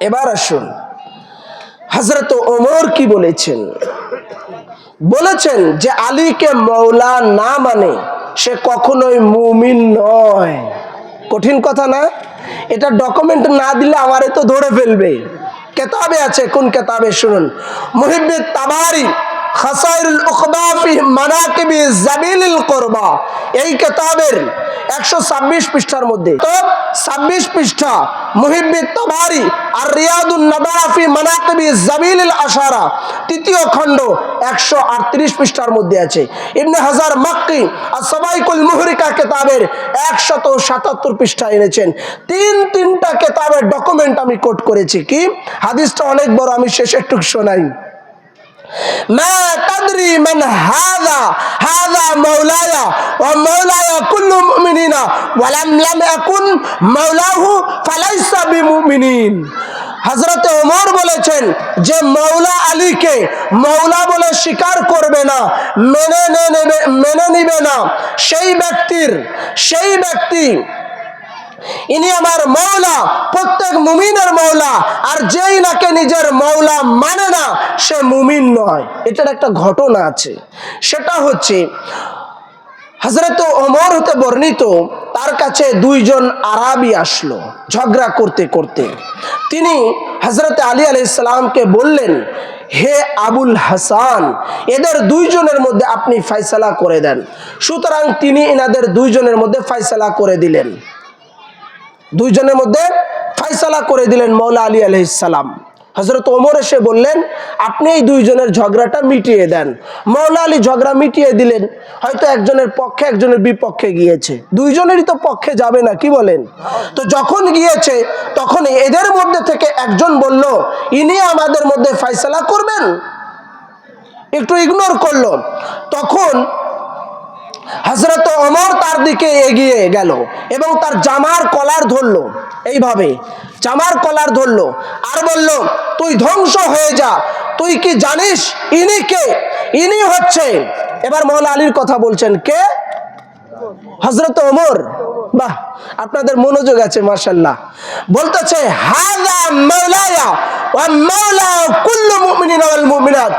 এবার আসুন। হজরত ওমর কি বলেছেন? বলেছেন যে আলীকে মৌলা না মানে সে কখনোই মুমিন নয়। কঠিন কথা না? এটা ডকুমেন্ট না দিলে আমারে তো ধরে ফেলবে। কেতাবে আছে, কোন কেতাবে? শুনুন। মুহিব্বে তাবারি খাসাইরুল উকবা ফি মানাকিবি জাবিলিল কুরবা। এই কেতাবের 126 পৃষ্ঠার মধ্যে। তো 26 পৃষ্ঠা মুহিব্বে তাবারি আর রিয়াদুন নাবারা ফি মানাকিবি জাবিলিল আশারা। তৃতীয় খণ্ড 138 পৃষ্ঠার মধ্যে আছে। হাজার আর মুহরিকা কেতাবের 177 পৃষ্ঠা এনেছেন। তিন তিনটা কেতাবের ডকুমেন্ট আমি কোট করেছি। কি? হাদিসটা অনেক বড়, আমি শেষে একটু শোনাই। মা তাদরি হাদা হাদা মাওলায়া, ওয়া মাওলায়া কুল্লু মুমিনিনা, ওয়া লাম লাম আকুন মাওলাহু ফালাইসা বিমুমিনিন। ওমর বলেছেন যে মৌলা আলীকে মৌলা বলে স্বীকার করবে না, মেনে নেবে, মেনে নিবে না। সেই ব্যক্তির, সেই ব্যক্তি ইনি আমার মৌলা, প্রত্যেক মুমিনের মৌলা, আর যেই নাকে নিজের মৌলা মানে না, সে মুমিন নয়। এটার একটা ঘটনা আছে। সেটা হচ্ছে হজরত ওমর হতে বর্ণিত, তার কাছে দুইজন আরাবি আসলো ঝগড়া করতে করতে। তিনি হজরত আলী আলাইসালামকে বললেন, হে আবুল হাসান, এদের দুইজনের মধ্যে আপনি ফয়সালা করে দেন। সুতরাং তিনি এনাদের দুইজনের মধ্যে ফয়সালা করে দিলেন। দুইজনের মধ্যে ফাইসালা করে দিলেন মৌলা আলী আলহিসাল্লাম হজরত ওমর এসে বললেন, আপনি এই দুইজনের ঝগড়াটা মিটিয়ে দেন। মৌলা আলী ঝগড়া মিটিয়ে দিলেন। হয়তো একজনের পক্ষে একজনের বিপক্ষে গিয়েছে। দুইজনেরই তো পক্ষে যাবে না, কি বলেন? তো যখন গিয়েছে, তখন এদের মধ্যে থেকে একজন বলল, ইনি আমাদের মধ্যে ফাইসালা করবেন? একটু ইগনোর করল। তখন হজরত ওমর তার দিকে এগিয়ে গেল এবং তার জামার কলার ধরলো। এইভাবে জামার কলার ধরলো আর বলল, তুই ধ্বংস হয়ে যা। তুই কি জানিস ইনি কে? ইনি হচ্ছে এবার মৌলা আলীর কথা বলছেন, কে? হজরত ওমর। বাহ, আপনাদের মনোযোগ আছে মার্শাল্লাহ বলতেছে হাজা মাওলায়া ওয়া মাওলা কুল্লু মুমিনিন ওয়াল মুমিনাত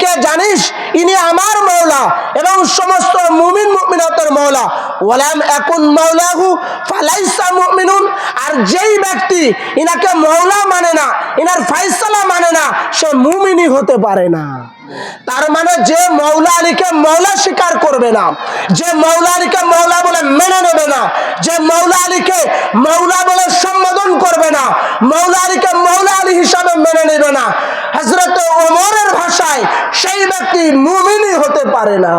কে জানিস? ইনি আমার মাওলা এবং সমস্ত মুমিন মুমিনাতের মাওলা ওয়ালাম একুন মাওলাহু ফালাইসা মুমিনুন। আর যেই ব্যক্তি ইনাকে মাওলা মানে না, ইনার ফাইসালা মানে না, সে মুমিনই হতে পারে না। তার মানে যে মৌলা আলীকে মৌলা স্বীকার করবে না, যে মৌলা আলীকে মৌলা বলে মেনে নেবে না, যে মৌলা আলীকে মৌলা বলে সম্বোধন করবে না মৌলা মৌলা আলী হিসাবে মেনে নেবে না হজরত ওমরের ভাষায় সেই ব্যক্তি মুমিনই হতে পারে না।